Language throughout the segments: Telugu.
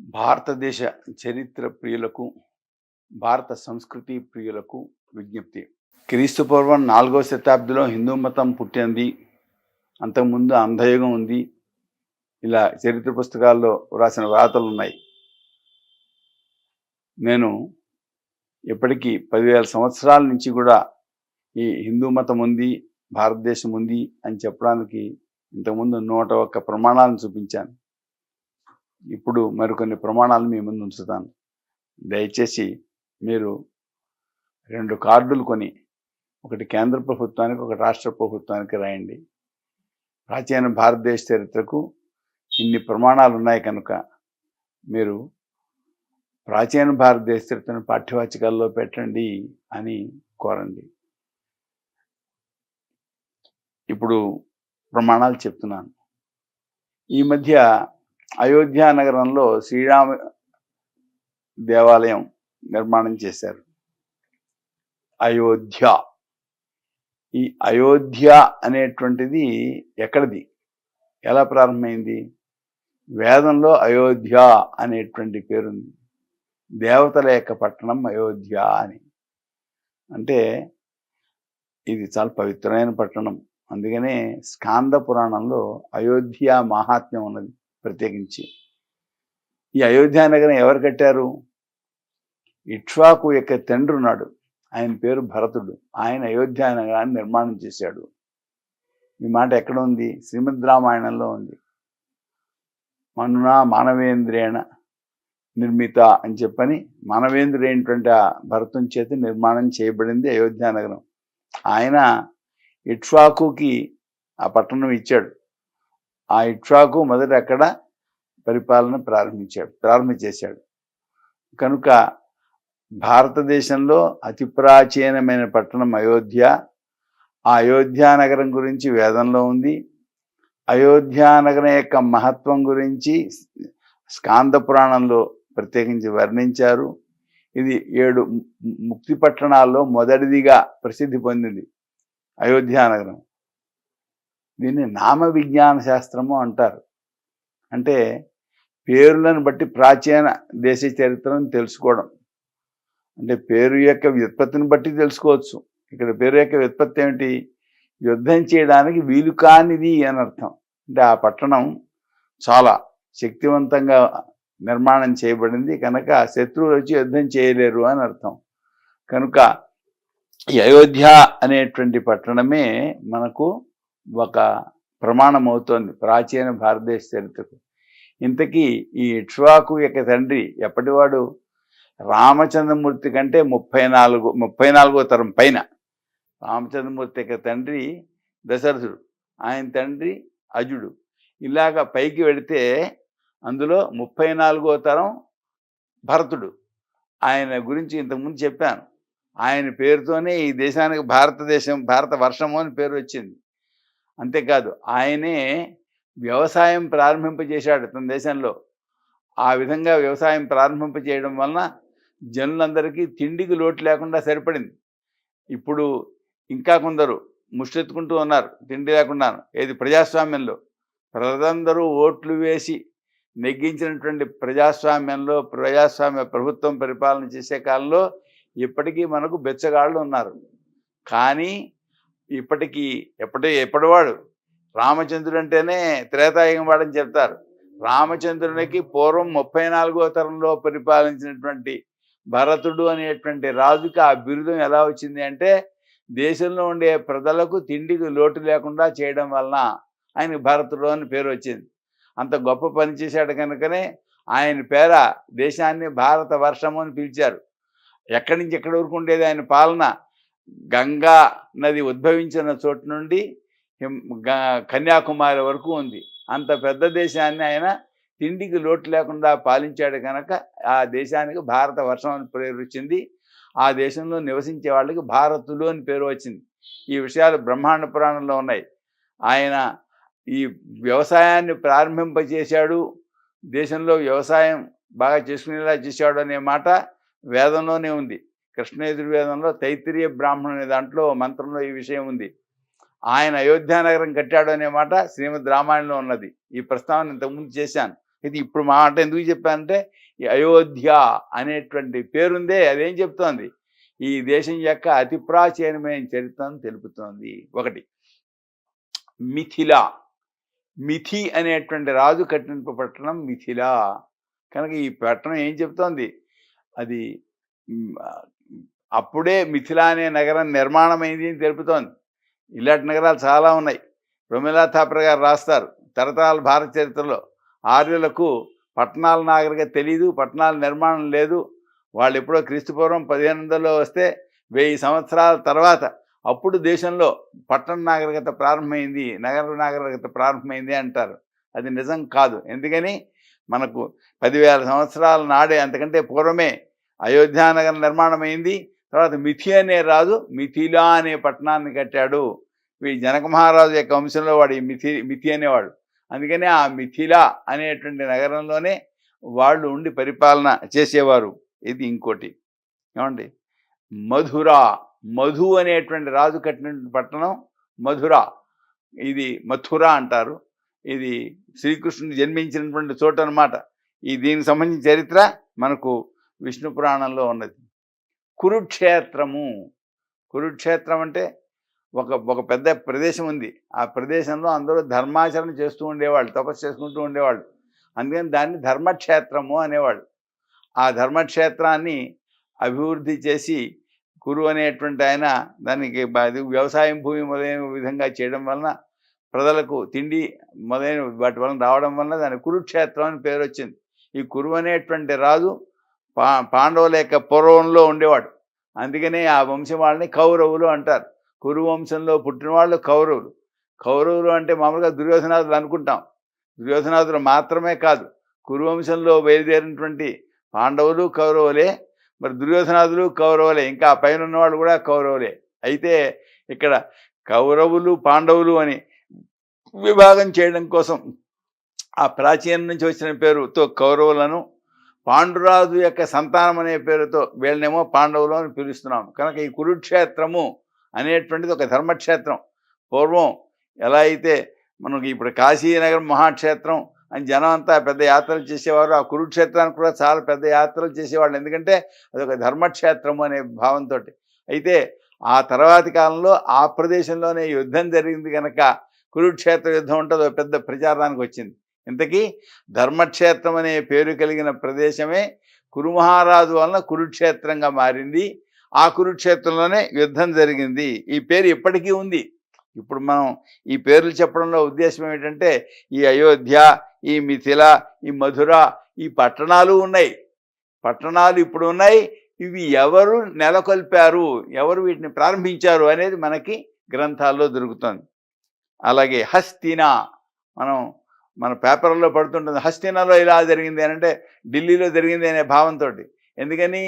భారతదేశ చరిత్ర ప్రియులకు భారత సంస్కృతి ప్రియులకు విజ్ఞప్తి. క్రీస్తు పూర్వం నాలుగో శతాబ్దిలో హిందూ మతం పుట్టింది. అంతకుముందు అంధయుగం ఉంది. ఇలా చరిత్ర పుస్తకాల్లో వ్రాసిన వ్రాతలు ఉన్నాయి. నేను ఇప్పటికీ పదివేల సంవత్సరాల నుంచి కూడా ఈ హిందూ మతం ఉంది భారతదేశం ఉంది అని చెప్పడానికి ఇంతకుముందు నూట ఒక్క ప్రమాణాలను చూపించాను. ఇప్పుడు మరికొన్ని ప్రమాణాలు మీ ముందు ఉంచుతాను. దయచేసి మీరు రెండు కార్డులు కొని ఒకటి కేంద్ర ప్రభుత్వానికి ఒకటి రాష్ట్ర ప్రభుత్వానికి రాయండి. ప్రాచీన భారతదేశ చరిత్రకు ఇన్ని ప్రమాణాలు ఉన్నాయి కనుక మీరు ప్రాచీన భారతదేశ చరిత్రను పాఠ్యవాచకాల్లో పెట్టండి అని కోరండి. ఇప్పుడు ప్రమాణాలు చెప్తున్నాను. ఈ మధ్య అయోధ్య నగరంలో శ్రీరామ దేవాలయం నిర్మాణం చేశారు. అయోధ్య. ఈ అయోధ్య అనేటువంటిది ఎక్కడిది? ఎలా ప్రారంభమైంది? వేదంలో అయోధ్య అనేటువంటి పేరుంది. దేవతల యొక్క పట్టణం అయోధ్య అని. అంటే ఇది చాలా పవిత్రమైన పట్టణం. అందుకనే స్కాంద పురాణంలో అయోధ్య మహాత్మ్యం ఉన్నది. ప్రత్యేకించి. ఈ అయోధ్య నగరం ఎవరు కట్టారు? ఇక్ష్వాకు యొక్క తండ్రి ఉన్నాడు. ఆయన పేరు భరతుడు. ఆయన అయోధ్య నగరాన్ని నిర్మాణం చేశాడు. ఈ మాట ఎక్కడ ఉంది? శ్రీమద్ రామాయణంలో ఉంది. మనునా మానవేంద్రేణ నిర్మిత అని చెప్పని మానవేంద్రుడైనటువంటి ఆ భరతుని చేత నిర్మాణం చేయబడింది అయోధ్య నగరం. ఆయన ఇక్ష్వాకుకి ఆ పట్టణం ఇచ్చాడు. ఆ ఇక్ష్వాకు మొదట అక్కడ పరిపాలన ప్రారంభించాడు ప్రారంభించేశాడు. కనుక భారతదేశంలో అతి ప్రాచీనమైన పట్టణం అయోధ్య. ఆ అయోధ్య నగరం గురించి వేదంలో ఉంది. అయోధ్య నగరం యొక్క మహత్వం గురించి స్కాంద పురాణంలో ప్రత్యేకించి వర్ణించారు. ఇది ఏడు ముక్తి పట్టణాల్లో మొదటిదిగా ప్రసిద్ధి పొందింది అయోధ్య నగరం. దీన్ని నామ విజ్ఞాన శాస్త్రము అంటారు. అంటే పేరులను బట్టి ప్రాచీన దేశ చరిత్రను తెలుసుకోవడం. అంటే పేరు యొక్క వ్యుత్పత్తిని బట్టి తెలుసుకోవచ్చు. ఇక్కడ పేరు యొక్క వ్యుత్పత్తి ఏమిటి? యుద్ధం చేయడానికి వీలు కానిది అని అర్థం. అంటే ఆ పట్టణం చాలా శక్తివంతంగా నిర్మాణం చేయబడింది. కనుక శత్రువులు వచ్చి యుద్ధం చేయలేరు అని అర్థం. కనుక ఈ అయోధ్య అనేటువంటి పట్టణమే మనకు ఒక ప్రమాణం అవుతోంది ప్రాచీన భారతదేశ చరిత్రకు. ఇంతకీ ఈ ఇక్ష్వాకు యొక్క తండ్రి ఎప్పటివాడు? రామచంద్రమూర్తి కంటే ముప్పై నాలుగు ముప్పై నాలుగో తరం పైన. రామచంద్రమూర్తి యొక్క తండ్రి దశరథుడు ఆయన తండ్రి అజుడు ఇలాగ పైకి వెడితే అందులో ముప్పై నాలుగో తరం భరతుడు. ఆయన గురించి ఇంతకుముందు చెప్పాను. ఆయన పేరుతోనే ఈ దేశానికి భారతదేశం భారత వర్షము అని పేరు వచ్చింది. అంతేకాదు ఆయనే వ్యవసాయం ప్రారంభింపజేశాడు తన దేశంలో. ఆ విధంగా వ్యవసాయం ప్రారంభింపజేయడం వలన జనులందరికీ తిండికి లోటు లేకుండా సరిపడింది. ఇప్పుడు ఇంకా కొందరు ముష్టెత్తుకుంటూ ఉన్నారు తిండి లేకుండా ఏది ప్రజాస్వామ్యంలో. ప్రజలందరూ ఓట్లు వేసి నెగ్గించినటువంటి ప్రజాస్వామ్యంలో ప్రజాస్వామ్య ప్రభుత్వం పరిపాలన చేసే కాలంలో ఇప్పటికీ మనకు బెచ్చగాళ్ళు ఉన్నారు. కానీ ఇప్పటికీ ఎప్పటి ఎప్పటివాడు? రామచంద్రుడు అంటేనే త్రేతాయుగం వాడని చెప్తారు. రామచంద్రునికి పూర్వం ముప్పై నాలుగో తరంలో పరిపాలించినటువంటి భరతుడు అనేటువంటి రాజుకి ఆ బిరుదం ఎలా వచ్చింది అంటే దేశంలో ఉండే ప్రజలకు తిండికి లోటు లేకుండా చేయడం వలన ఆయన భరతుడు అని పేరు వచ్చింది. అంత గొప్ప పని చేశాడు కనుకనే ఆయన పేర దేశాన్ని భారత వర్షము అని పిలిచారు. ఎక్కడి నుంచి ఎక్కడి వరకు ఉండేది ఆయన పాలన? గంగా నది ఉద్భవించిన చోటు నుండి కన్యాకుమారి వరకు ఉంది. అంత పెద్ద దేశాన్ని ఆయన తిండికి లోటు లేకుండా పాలించాడు కనుక ఆ దేశానికి భారత వర్షం అని పేరు వచ్చింది. ఆ దేశంలో నివసించే వాళ్ళకి భారతులు అని పేరు వచ్చింది. ఈ విషయాలు బ్రహ్మాండ పురాణంలో ఉన్నాయి. ఆయన ఈ వ్యవసాయాన్ని ప్రారంభింపజేశాడు. దేశంలో వ్యవసాయం బాగా చేసుకునేలా చేశాడు అనే మాట వేదంలోనే ఉంది. కృష్ణయజుర్వేదంలో తైత్తిరీయ బ్రాహ్మణుని దాంట్లో మంత్రంలో ఈ విషయం ఉంది. ఆయన అయోధ్యానగరం కట్టాడు అనే మాట శ్రీమద్ రామాయణంలో ఉన్నది. ఈ ప్రస్తావన ఇంతకుముందు చేశాను. ఇది ఇప్పుడు మా మాట ఎందుకు చెప్పానంటే ఈ అయోధ్య అనేటువంటి పేరుందే అదేం చెప్తోంది? ఈ దేశం యొక్క అతి ప్రాచీనమైన చరిత్రను తెలుపుతోంది. ఒకటి మిథిల మిథి అనేటువంటి రాజు కట్టిన పట్టణం మిథిల. కనుక ఈ పట్టణం ఏం చెప్తోంది? అది అప్పుడే మిథిలా అనే నగరం నిర్మాణమైంది అని తెలుపుతోంది. ఇలాంటి నగరాలు చాలా ఉన్నాయి. ప్రమిలా థాపర్ గారు రాస్తారు. తరతరాల భారత చరిత్రలో ఆర్యులకు పట్టణాల నాగరికత తెలియదు పట్టణాల నిర్మాణం లేదు. వాళ్ళు ఎప్పుడో క్రీస్తుపూర్వం పదిహేను వందల్లో వస్తే వెయ్యి సంవత్సరాల తర్వాత అప్పుడు దేశంలో పట్టణ నాగరికత ప్రారంభమైంది నగర నాగరికత ప్రారంభమైంది అంటారు. అది నిజం కాదు. ఎందుకని? మనకు పదివేల సంవత్సరాల నాడే అంతకంటే పూర్వమే అయోధ్యానగర నిర్మాణం అయింది తర్వాత మిథి అనే రాజు మిథిలా అనే పట్టణాన్ని కట్టాడు. ఈ జనక మహారాజు యొక్క వంశంలో వాడు ఈ మిథి మిథి అనేవాడు. అందుకనే ఆ మిథిలా అనేటువంటి నగరంలోనే వాళ్ళు ఉండి పరిపాలన చేసేవారు. ఇది ఇంకోటి. ఏమండి? మధుర మధు అనేటువంటి రాజు కట్టినటువంటి పట్టణం మధుర. ఇది మథుర అంటారు. ఇది శ్రీకృష్ణుడు జన్మించినటువంటి చోటు అనమాట ఈ దీనికి సంబంధించిన చరిత్ర మనకు విష్ణు పురాణంలో ఉన్నది. కురుక్షేత్రము. కురుక్షేత్రం అంటే ఒక ఒక పెద్ద ప్రదేశం ఉంది. ఆ ప్రదేశంలో అందరూ ధర్మాచరణ చేస్తూ ఉండేవాళ్ళు తపస్సు చేసుకుంటూ ఉండేవాళ్ళు. అందుకని దాన్ని ధర్మక్షేత్రము అనేవాళ్ళు. ఆ ధర్మక్షేత్రాన్ని అభివృద్ధి చేసి కురు అనేటువంటి ఆయన దానికి అది వ్యవసాయం భూమి మొదలైన విధంగా చేయడం వలన ప్రజలకు తిండి మొదలైన వాటి వలన రావడం వలన దాని కురుక్షేత్రం అని పేరు వచ్చింది ఈ కురు అనేటువంటి రాజు పా పాండవుల యొక్క పూర్వంలో ఉండేవాడు. అందుకనే ఆ వంశం వాళ్ళని కౌరవులు అంటారు. కురు వంశంలో పుట్టిన వాళ్ళు కౌరవులు. కౌరవులు అంటే మామూలుగా దుర్యోధనాథులు అనుకుంటాం. దుర్యోధనాథులు మాత్రమే కాదు. కురు వంశంలో బయలుదేరినటువంటి పాండవులు కౌరవులే మరి దుర్యోధనాథులు కౌరవులే. ఇంకా పైన ఉన్నవాళ్ళు కూడా కౌరవులే. అయితే ఇక్కడ కౌరవులు పాండవులు అని విభాగం చేయడం కోసం ఆ ప్రాచీనం నుంచి వచ్చిన పేరుతో కౌరవులను పాండురాజు యొక్క సంతానం అనే పేరుతో వీళ్ళనేమో పాండవులు అని పిలుస్తున్నాం. కనుక ఈ కురుక్షేత్రము అనేటువంటిది ఒక ధర్మక్షేత్రం. పూర్వం ఎలా అయితే మనకి ఇప్పుడు కాశీనగరం మహాక్షేత్రం అని జనం అంతా పెద్ద యాత్రలు చేసేవారు ఆ కురుక్షేత్రానికి కూడా చాలా పెద్ద యాత్రలు చేసేవాళ్ళు. ఎందుకంటే అది ఒక ధర్మక్షేత్రము అనే భావంతో అయితే ఆ తర్వాతి కాలంలో ఆ ప్రదేశంలోనే యుద్ధం జరిగింది కనుక కురుక్షేత్ర యుద్ధం ఉంటుంది పెద్ద ప్రచారానికి వచ్చింది. ఇంతకీ ధర్మక్షేత్రం అనే పేరు కలిగిన ప్రదేశమే కురుమహారాజు వలన కురుక్షేత్రంగా మారింది. ఆ కురుక్షేత్రంలోనే యుద్ధం జరిగింది. ఈ పేరు ఇప్పటికీ ఉంది. ఇప్పుడు మనం ఈ పేర్లు చెప్పడంలో ఉద్దేశం ఏమిటంటే ఈ అయోధ్య ఈ మిథిల ఈ మధుర ఈ పట్టణాలు ఉన్నాయి. పట్టణాలు ఇప్పుడు ఉన్నాయి. ఇవి ఎవరు నెలకొల్పారు? ఎవరు వీటిని ప్రారంభించారు అనేది మనకి గ్రంథాల్లో దొరుకుతుంది. అలాగే హస్తినా మనం మన పేపర్లో పడుతుంటుంది హస్తినాలో ఇలా జరిగింది అంటే ఢిల్లీలో జరిగింది అనే భావంతో ఎందుకని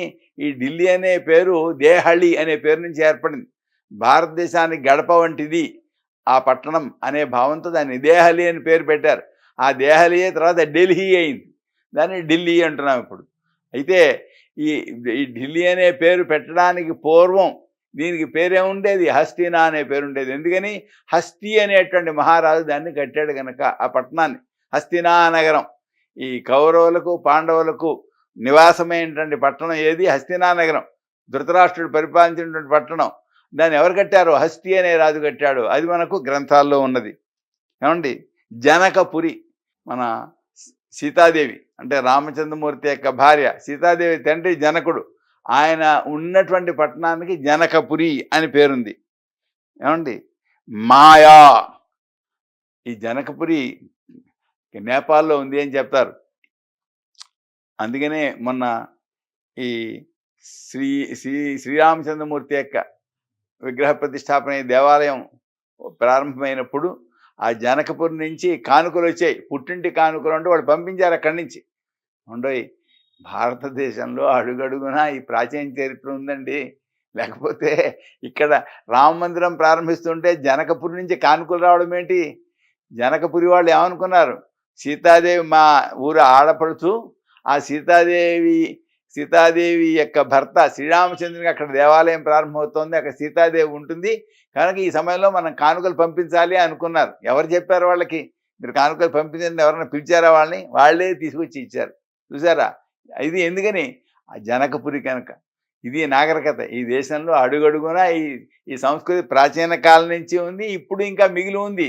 ఈ ఢిల్లీ అనే పేరు దేహళి అనే పేరు నుంచి ఏర్పడింది. భారతదేశానికి గడప వంటిది ఆ పట్టణం అనే భావంతో దాన్ని దేహలి అని పేరు పెట్టారు. ఆ దేహలియే తర్వాత ఢిల్లీ అయింది. దాన్ని ఢిల్లీ అంటున్నాం ఇప్పుడు. అయితే ఈ ఈ ఢిల్లీ అనే పేరు పెట్టడానికి పూర్వం దీనికి పేరే ఉండేది హస్తినా అనే పేరు ఉండేది. ఎందుకని? హస్తి అనేటువంటి మహారాజు దాన్ని కట్టాడు కనుక ఆ పట్టణాన్ని. హస్తినా నగరం. ఈ కౌరవులకు పాండవులకు నివాసమైనటువంటి పట్టణం ఏది? హస్తినా నగరం. ధృతరాష్ట్రుడు పరిపాలించినటువంటి పట్టణం. దాన్ని ఎవరు కట్టారు? హస్తి అనే రాజు కట్టాడు. అది మనకు గ్రంథాల్లో ఉన్నది. ఏమండి? జనకపురి మన సీతాదేవి. అంటే రామచంద్రమూర్తి యొక్క భార్య. సీతాదేవి తండ్రి జనకుడు. ఆయన ఉన్నటువంటి పట్టణానికి జనకపురి అని పేరుంది. ఏమండి? మాయా. ఈ జనకపురి నేపాల్లో ఉంది అని చెప్తారు. అందుకనే మొన్న ఈ శ్రీ శ్రీ శ్రీరామచంద్రమూర్తి యొక్క విగ్రహ ప్రతిష్టాపన దేవాలయం ప్రారంభమైనప్పుడు ఆ జనకపురి నుంచి కానుకలు వచ్చాయి. పుట్టింటి కానుకలు అంటే వాళ్ళు పంపించారు అక్కడి నుంచి. ఉండోయ్ భారతదేశంలో అడుగడుగున ఈ ప్రాచీన చరిత్ర ఉందండి. లేకపోతే ఇక్కడ రామ మందిరం ప్రారంభిస్తుంటే జనకపురి నుంచి కానుకలు రావడం ఏంటి? జనకపురి వాళ్ళు ఏమనుకున్నారు? సీతాదేవి మా ఊరు ఆడపడుచు ఆ సీతాదేవి సీతాదేవి యొక్క భర్త శ్రీరామచంద్రునికి అక్కడ దేవాలయం ప్రారంభమవుతోంది. అక్కడ సీతాదేవి ఉంటుంది. కనుక ఈ సమయంలో మనం కానుకలు పంపించాలి అనుకున్నారు. ఎవరు చెప్పారు వాళ్ళకి? మీరు కానుకలు పంపించండి ఎవరైనా పిలిచారా వాళ్ళని? వాళ్ళే తీసుకొచ్చి ఇచ్చారు. చూసారా? ఇది ఎందుకని? ఆ జనకపురి కనుక. ఇది నాగరికత. ఈ దేశంలో అడుగడుగున ఈ ఈ సంస్కృతి ప్రాచీన కాలం నుంచి ఉంది ఇప్పుడు ఇంకా మిగిలి ఉంది.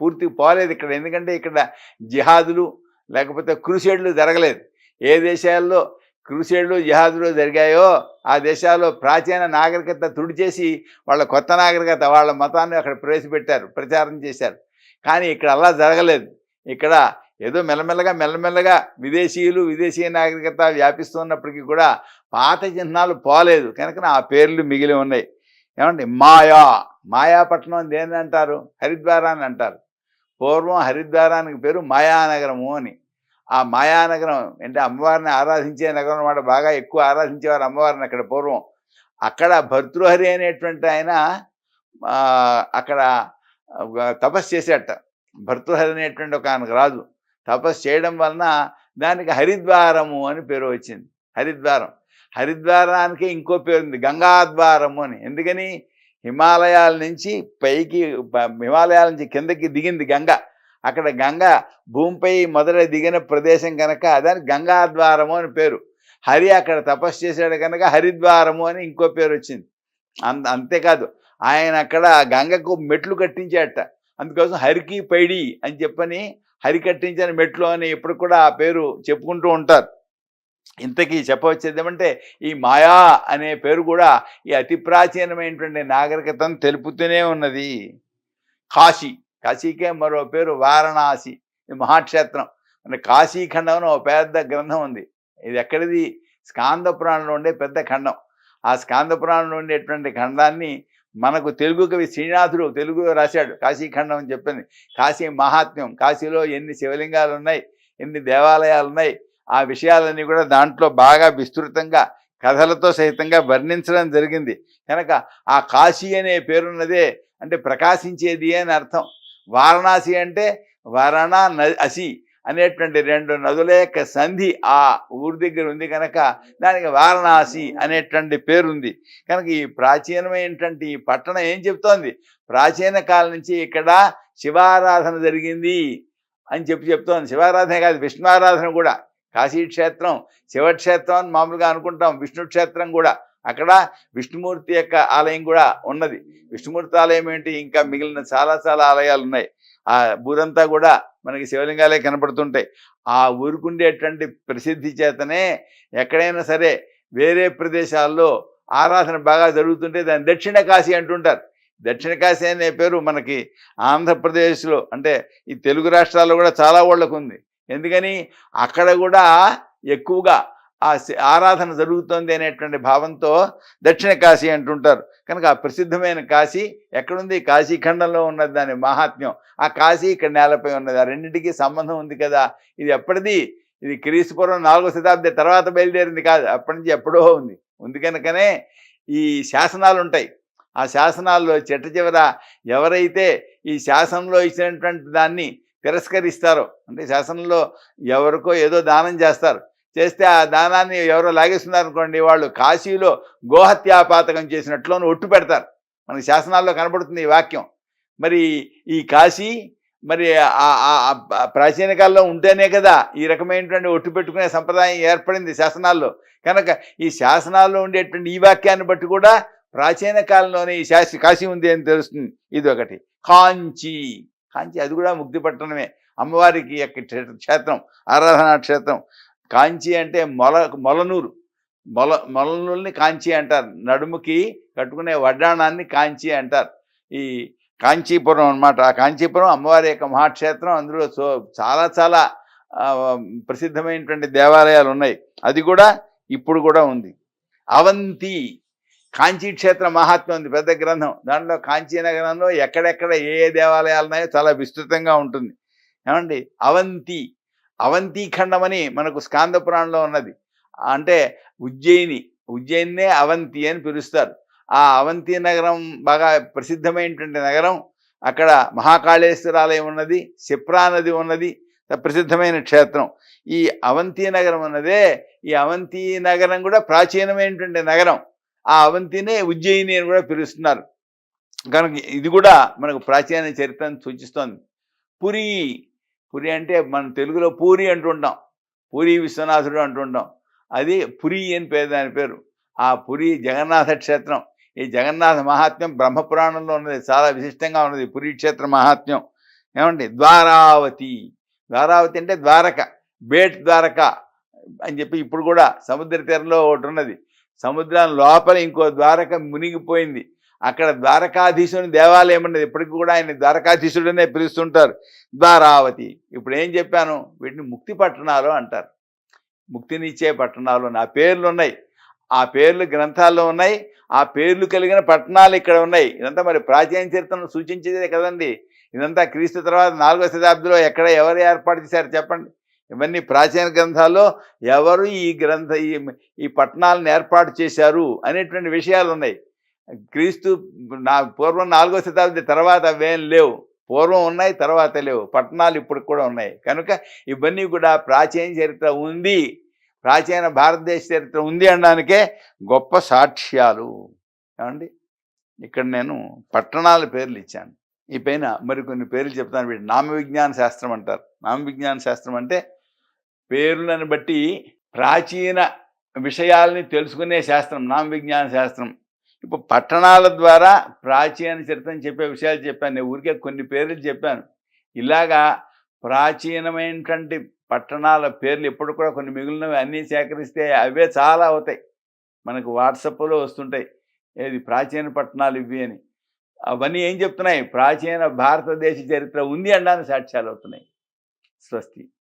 పూర్తి పోలేదు ఇక్కడ. ఎందుకంటే ఇక్కడ జిహాదులు లేకపోతే క్రూసేడ్లు జరగలేదు. ఏ దేశాల్లో క్రూసేడ్లు జిహాదులు జరిగాయో ఆ దేశాల్లో ప్రాచీన నాగరికత తుడిచేసి వాళ్ళ కొత్త నాగరికత వాళ్ళ మతాన్ని అక్కడ ప్రవేశపెట్టారు ప్రచారం చేశారు. కానీ ఇక్కడ అలా జరగలేదు. ఇక్కడ ఏదో మెల్లమెల్లగా మెల్లమెల్లగా విదేశీయులు విదేశీ నాగరికత వ్యాపిస్తున్నప్పటికీ కూడా పాత చిహ్నాలు పోలేదు. కనుక ఆ పేర్లు మిగిలి ఉన్నాయి. ఏమండి? మాయా. మాయాపట్నం దేని అంటారు? హరిద్వారాన్ని అంటారు. పూర్వం హరిద్వారానికి పేరు మాయానగరము అని. ఆ మాయానగరం అంటే అమ్మవారిని ఆరాధించే నగరం అన్నమాట. బాగా ఎక్కువ ఆరాధించేవారు అమ్మవారిని అక్కడ పూర్వం. అక్కడ భర్తృహరి అనేటువంటి ఆయన అక్కడ తపస్సు చేసేట. భర్తృహరి అనేటువంటి ఒక ఆయనకు రాజు. తపస్సు చేయడం వలన దానికి హరిద్వారము అని పేరు వచ్చింది. హరిద్వారం. హరిద్వారానికి ఇంకో పేరు ఉంది. గంగాద్వారము అని. ఎందుకని? హిమాలయాల నుంచి పైకి ప- హిమాలయాల నుంచి కిందకి దిగింది గంగ. అక్కడ గంగ భూమిపై మొదట దిగిన ప్రదేశం కనుక దానికి గంగాద్వారము అని పేరు. హరి అక్కడ తపస్సు చేశాడు కనుక హరిద్వారము అని ఇంకో పేరు వచ్చింది. అంత అంతేకాదు. ఆయన అక్కడ గంగకు మెట్లు కట్టించాడట. అందుకోసం హరికి పైడి అని చెప్పని హరికట్టించిన మెట్లు అని ఇప్పుడు కూడా ఆ పేరు చెప్పుకుంటూ ఉంటారు. ఇంతకీ చెప్పవచ్చేది ఏమంటే ఈ మాయా అనే పేరు కూడా ఈ అతి ప్రాచీనమైనటువంటి నాగరికతను తెలుపుతూనే ఉన్నది. కాశీ కాశీకే మరో పేరు వారణాసి ఈ మహాక్షేత్రం. మన కాశీఖండం అని ఒక పెద్ద గ్రంథం ఉంది. ఇది ఎక్కడిది? స్కాంద పురాణంలో ఉండే పెద్ద ఖండం. ఆ స్కాంద పురాణంలో ఉండేటువంటి ఖండాన్ని మనకు తెలుగు కవి శ్రీనాథుడు తెలుగులో రాశాడు. కాశీఖండం అని చెప్పింది. కాశీ మహాత్మ్యం. కాశీలో ఎన్ని శివలింగాలు ఉన్నాయి ఎన్ని దేవాలయాలు ఉన్నాయి ఆ విషయాలన్నీ కూడా దాంట్లో బాగా విస్తృతంగా కథలతో సహితంగా వర్ణించడం జరిగింది. కనుక ఆ కాశీ అనే పేరున్నదే అంటే ప్రకాశించేది అని అర్థం. వారణాసి అంటే వరణ న- అసి. అనేటువంటి రెండు నదుల యొక్క సంధి ఆ ఊరి దగ్గర ఉంది కనుక దానికి వారణాసి అనేటువంటి పేరుంది. కనుక ఈ ప్రాచీనమైనటువంటి ఈ పట్టణం ఏం చెప్తోంది? ప్రాచీన కాలం నుంచి ఇక్కడ శివారాధన జరిగింది అని చెప్పి చెప్తోంది. శివారాధన కాదు విష్ణువారాధన కూడా. కాశీ క్షేత్రం శివక్షేత్రం అని మామూలుగా అనుకుంటాం. విష్ణు క్షేత్రం కూడా. అక్కడ విష్ణుమూర్తి యొక్క ఆలయం కూడా ఉన్నది. విష్ణుమూర్తి ఆలయం ఏంటి? ఇంకా మిగిలిన చాలా చాలా ఆలయాలు ఉన్నాయి ఆ ఊరంతా కూడా మనకి శివలింగాలే కనపడుతుంటాయి. ఆ ఊరుకుండేటువంటి ప్రసిద్ధి చేతనే ఎక్కడైనా సరే వేరే ప్రదేశాల్లో ఆరాధన బాగా జరుగుతుంటే దాన్ని దక్షిణ కాశీ అంటుంటారు. దక్షిణ కాశీ అనే పేరు మనకి ఆంధ్రప్రదేశ్లో అంటే ఈ తెలుగు రాష్ట్రాల్లో కూడా చాలా వాళ్ళకు ఉంది ఎందుకని అక్కడ కూడా ఎక్కువగా ఆ ఆరాధన జరుగుతోంది అనేటువంటి భావంతో దక్షిణ కాశీ అంటుంటారు. కనుక ఆ ప్రసిద్ధమైన కాశీ ఎక్కడుంది? కాశీ ఖండంలో ఉన్నది దాని మహాత్మ్యం. ఆ కాశీ ఇక్కడ నేలపై ఉన్నది. ఆ రెండింటికి సంబంధం ఉంది కదా? ఇది ఎప్పటిది? ఇది క్రీస్తుపూర్వం నాలుగో శతాబ్ది తర్వాత బయలుదేరింది కాదు. అప్పటి నుంచి ఎప్పుడో ఉంది. ఉంది కనుకనే ఈ శాసనాలు ఉంటాయి. ఆ శాసనాల్లో చెట్ట చివర ఎవరైతే ఈ శాసనంలో ఇచ్చినటువంటి దాన్ని తిరస్కరిస్తారో అంటే శాసనంలో ఎవరికో ఏదో దానం చేస్తారు చేస్తే ఆ దానాన్ని ఎవరో లాగేస్తున్నారు అనుకోండి వాళ్ళు కాశీలో గోహత్యాపాతకం చేసినట్లు ఒట్టు పెడతారు. మనకి శాసనాల్లో కనబడుతుంది ఈ వాక్యం. మరి ఈ కాశీ మరి ప్రాచీన కాలంలో ఉంటేనే కదా ఈ రకమైనటువంటి ఒట్టు పెట్టుకునే సంప్రదాయం ఏర్పడింది శాసనాల్లో. కనుక ఈ శాసనాల్లో ఉండేటువంటి ఈ వాక్యాన్ని బట్టి కూడా ప్రాచీన కాలంలోనే ఈ శాసి కాశీ ఉంది అని తెలుస్తుంది. ఇది ఒకటి కాంచి. కాంచి అది కూడా ముక్తి పట్టణమే. అమ్మవారికి యొక్క క్షేత్రం ఆరాధనా క్షేత్రం. కాంచి అంటే మొల మొలనూరు. మొల మొలనూరుని కాంచి అంటారు. నడుముకి కట్టుకునే వడ్డాణాన్ని కాంచి అంటారు. ఈ కాంచీపురం అన్నమాట. ఆ కాంచీపురం అమ్మవారి యొక్క మహాక్షేత్రం. అందులో సో చాలా చాలా ప్రసిద్ధమైనటువంటి దేవాలయాలు ఉన్నాయి. అది కూడా ఇప్పుడు కూడా ఉంది. అవంతి కాంచీ క్షేత్ర మహాత్మ్యం ఉంది. పెద్ద గ్రంథం. దాంట్లో కాంచీ నగరంలో ఎక్కడెక్కడ ఏ ఏ దేవాలయాలు ఉన్నాయో చాలా విస్తృతంగా ఉంటుంది. ఏమండి? అవంతి అవంతిఖండం అని మనకు స్కాంద పురాణంలో ఉన్నది. అంటే ఉజ్జయిని ఉజ్జయిన్నే అవంతి అని పిలుస్తారు. ఆ అవంతి నగరం బాగా ప్రసిద్ధమైనటువంటి నగరం. అక్కడ మహాకాళేశ్వరాలయం ఉన్నది సిప్రా నది ఉన్నది ప్రసిద్ధమైన క్షేత్రం. ఈ అవంతి నగరం ఉన్నదే ఈ అవంతి నగరం కూడా ప్రాచీనమైనటువంటి నగరం. ఆ అవంతినే ఉజ్జయిని అని కూడా పిలుస్తున్నారు. కనుక ఇది కూడా మనకు ప్రాచీన చరిత్రను సూచిస్తోంది. పురి పురి అంటే మన తెలుగులో పూరి అంటుంటాం. పూరి విశ్వనాథుడు అంటుంటాం. అది పురి అని పేరు దాని పేరు. ఆ పురి జగన్నాథ క్షేత్రం. ఈ జగన్నాథ మహాత్మ్యం బ్రహ్మపురాణంలో ఉన్నది. చాలా విశిష్టంగా ఉన్నది. పురి క్షేత్ర మహాత్మ్యం. ఏమండి? ద్వారావతి. ద్వారావతి అంటే ద్వారక. బేట్ ద్వారక అని చెప్పి ఇప్పుడు కూడా సముద్ర తీరంలో ఒకటి ఉన్నది. సముద్రం లోపల ఇంకో ద్వారక మునిగిపోయింది. అక్కడ ద్వారకాధీశుని దేవాలయం అనేది ఇప్పటికి కూడా ఆయన ద్వారకాధీశుడనే పిలుస్తుంటారు. ద్వారావతి. ఇప్పుడు ఏం చెప్పాను? వీటిని ముక్తి పట్టణాలు అంటారు. ముక్తినిచ్చే పట్టణాలు నా పేర్లు ఉన్నాయి. ఆ పేర్లు గ్రంథాల్లో ఉన్నాయి. ఆ పేర్లు కలిగిన పట్టణాలు ఇక్కడ ఉన్నాయి. ఇదంతా మరి ప్రాచీన చరిత్రను సూచించేదే కదండి. ఇదంతా క్రీస్తు తర్వాత నాలుగో శతాబ్దిలో ఎక్కడ ఎవరు ఏర్పాటు చేశారు చెప్పండి. ఇవన్నీ ప్రాచీన గ్రంథాల్లో ఎవరు ఈ గ్రంథ ఈ ఈ పట్టణాలను ఏర్పాటు చేశారు అనేటువంటి విషయాలు ఉన్నాయి. క్రీస్తు నా పూర్వం నాలుగో శతాబ్ది తర్వాత అవేం లేవు. పూర్వం ఉన్నాయి తర్వాత లేవు. పట్టణాలు ఇప్పుడు కూడా ఉన్నాయి. కనుక ఇవన్నీ కూడా ప్రాచీన చరిత్ర ఉంది. ప్రాచీన భారతదేశ చరిత్ర ఉంది అనడానికే గొప్ప సాక్ష్యాలు. ఏమండి? ఇక్కడ నేను పట్టణాల పేర్లు ఇచ్చాను. ఈ పైన మరికొన్ని పేర్లు చెప్తాను. వీటి నామ విజ్ఞాన శాస్త్రం అంటారు. నామ విజ్ఞాన శాస్త్రం అంటే పేర్లను బట్టి ప్రాచీన విషయాల్ని తెలుసుకునే శాస్త్రం నామ విజ్ఞాన శాస్త్రం. ఇప్పుడు పట్టణాల ద్వారా ప్రాచీన చరిత్రని చెప్పే విషయాలు చెప్పాను. నేను ఊరికే కొన్ని పేర్లు చెప్పాను. ఇలాగా ప్రాచీనమైనటువంటి పట్టణాల పేర్లు ఎప్పుడు కూడా కొన్ని మిగిలినవి అన్నీ సేకరిస్తే అవే చాలా అవుతాయి. మనకు వాట్సాప్లో వస్తుంటాయి. ఏది ప్రాచీన పట్టణాలు ఇవి అని. అవన్నీ ఏం చెప్తున్నాయి? ప్రాచీన భారతదేశ చరిత్ర ఉంది అనడానికి సాక్ష్యాలు అవుతున్నాయి. స్వస్తి.